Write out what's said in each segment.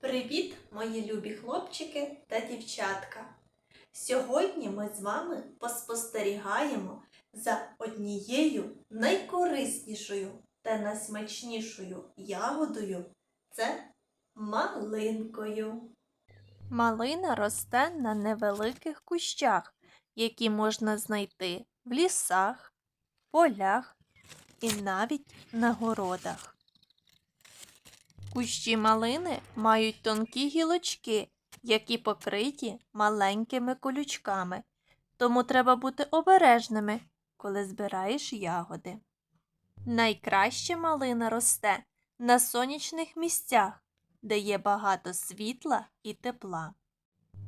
Привіт, мої любі хлопчики та дівчатка! Сьогодні ми з вами поспостерігаємо за однією найкориснішою та найсмачнішою ягодою це малинкою. Малина росте на невеликих кущах, які можна знайти в лісах, полях і навіть на городах. Кущі малини мають тонкі гілочки, які покриті маленькими колючками, тому треба бути обережними, коли збираєш ягоди. Найкраще малина росте на сонячних місцях, де є багато світла і тепла.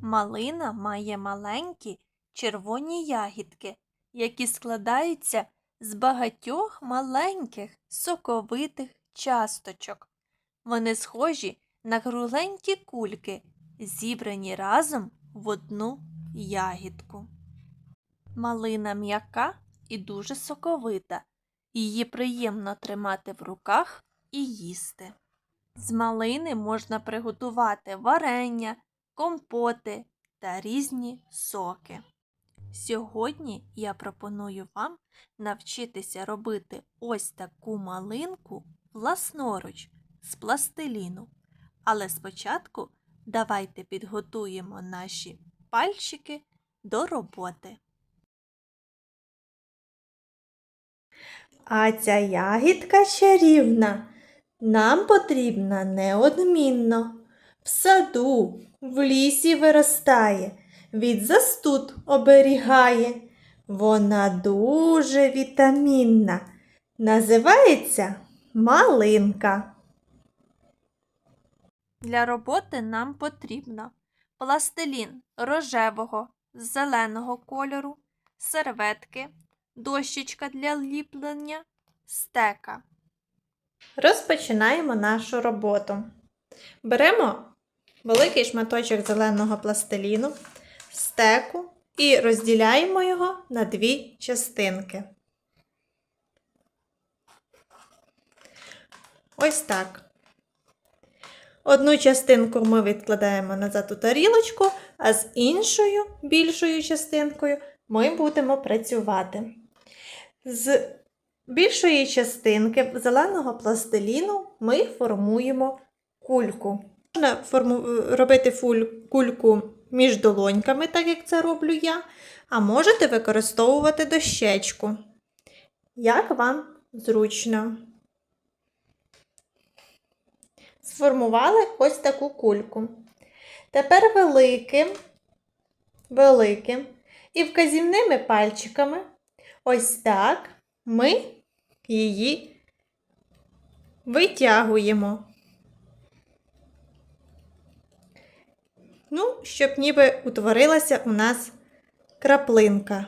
Малина має маленькі червоні ягідки, які складаються з багатьох маленьких соковитих часточок. Вони схожі на кругленькі кульки, зібрані разом в одну ягідку. Малина м'яка і дуже соковита. Її приємно тримати в руках і їсти. З малини можна приготувати варення, компоти та різні соки. Сьогодні я пропоную вам навчитися робити ось таку малинку власноруч з пластиліну. Але спочатку давайте підготуємо наші пальчики до роботи. А ця ягідка чарівна нам потрібна неодмінно. В саду, в лісі виростає, від застуд оберігає. Вона дуже вітамінна. Називається малинка. Для роботи нам потрібно пластилін рожевого, зеленого кольору, серветки, дощечка для ліплення, стека. Розпочинаємо нашу роботу. Беремо великий шматочок зеленого пластиліну, стеку і розділяємо його на дві частинки. Ось так. Одну частинку ми відкладаємо назад у тарілочку, а з іншою більшою частинкою ми будемо працювати. З більшої частинки зеленого пластиліну ми формуємо кульку. Можна форму... робити фуль... кульку між долоньками, так як це роблю я, а можете використовувати дощечку. Як вам зручно. Сформували ось таку кульку. Тепер великим, великим і вказівними пальчиками ось так ми її витягуємо. Ну, щоб ніби утворилася у нас краплинка.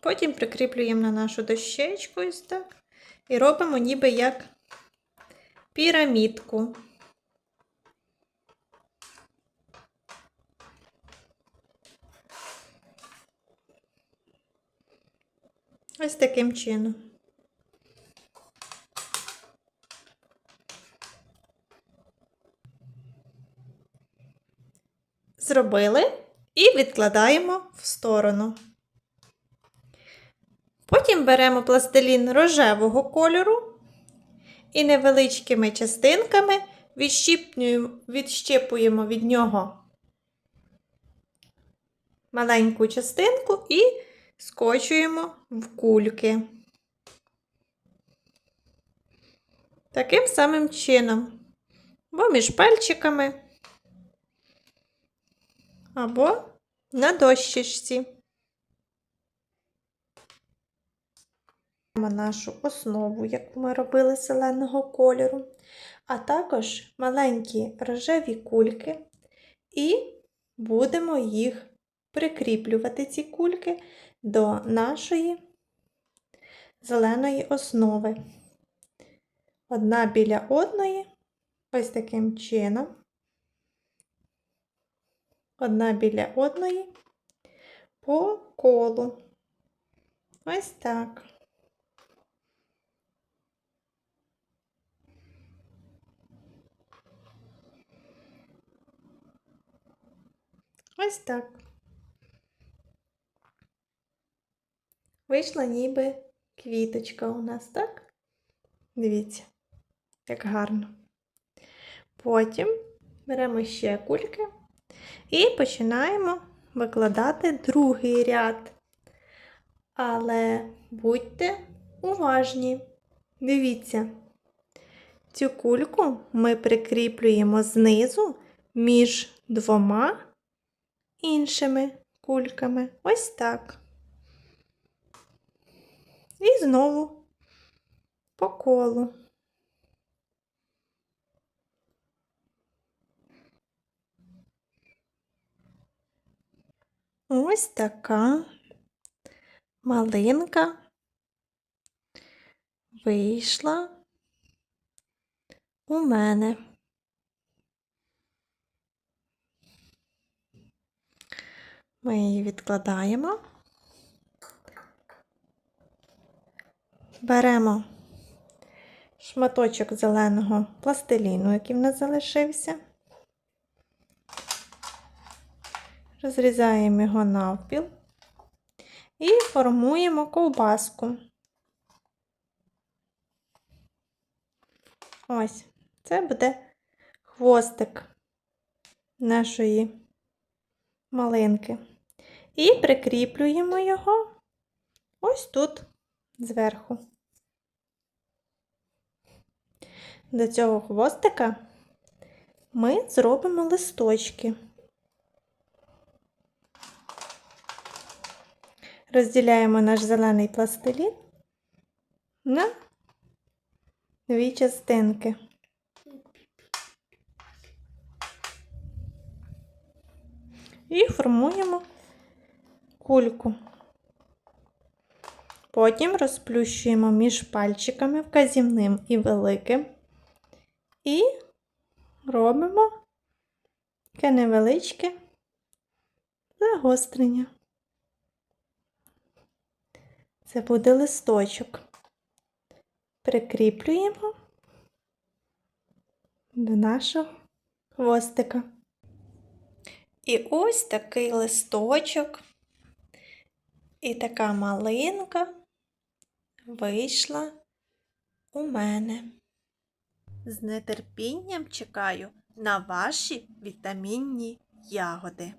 Потім прикріплюємо на нашу дощечку ось так. І робимо ніби як пірамідку. Ось таким чином. Зробили і відкладаємо в сторону. Потім беремо пластилін рожевого кольору і невеличкими частинками відщепуємо від нього маленьку частинку і скочуємо в кульки. Таким самим чином, або між пальчиками, або на дощечці. Нашу основу, яку ми робили зеленого кольору, а також маленькі рожеві кульки, і будемо їх прикріплювати, ці кульки, до нашої зеленої основи. Одна біля одної, ось таким чином, одна біля одної по колу. Ось так. Ось так. Вийшла ніби квіточка у нас, так? Дивіться, як гарно. Потім беремо ще кульки і починаємо викладати другий ряд. Але будьте уважні. Дивіться, цю кульку ми прикріплюємо знизу між двома іншими кульками. Ось так. І знову по колу. Ось така малинка вийшла у мене. Ми її відкладаємо. Беремо шматочок зеленого пластиліну, який в нас залишився. Розрізаємо його навпіл і формуємо ковбаску. Ось, це буде хвостик нашої малинки. І прикріплюємо його ось тут зверху. До цього хвостика ми зробимо листочки. Розділяємо наш зелений пластилін на дві частинки. І формуємо кульку. Потім розплющуємо між пальчиками вказівним і великим. І робимо таке невеличке загострення. Це буде листочок. Прикріплюємо до нашого хвостика. І ось такий листочок і така малинка вийшла у мене. З нетерпінням чекаю на ваші вітамінні ягоди.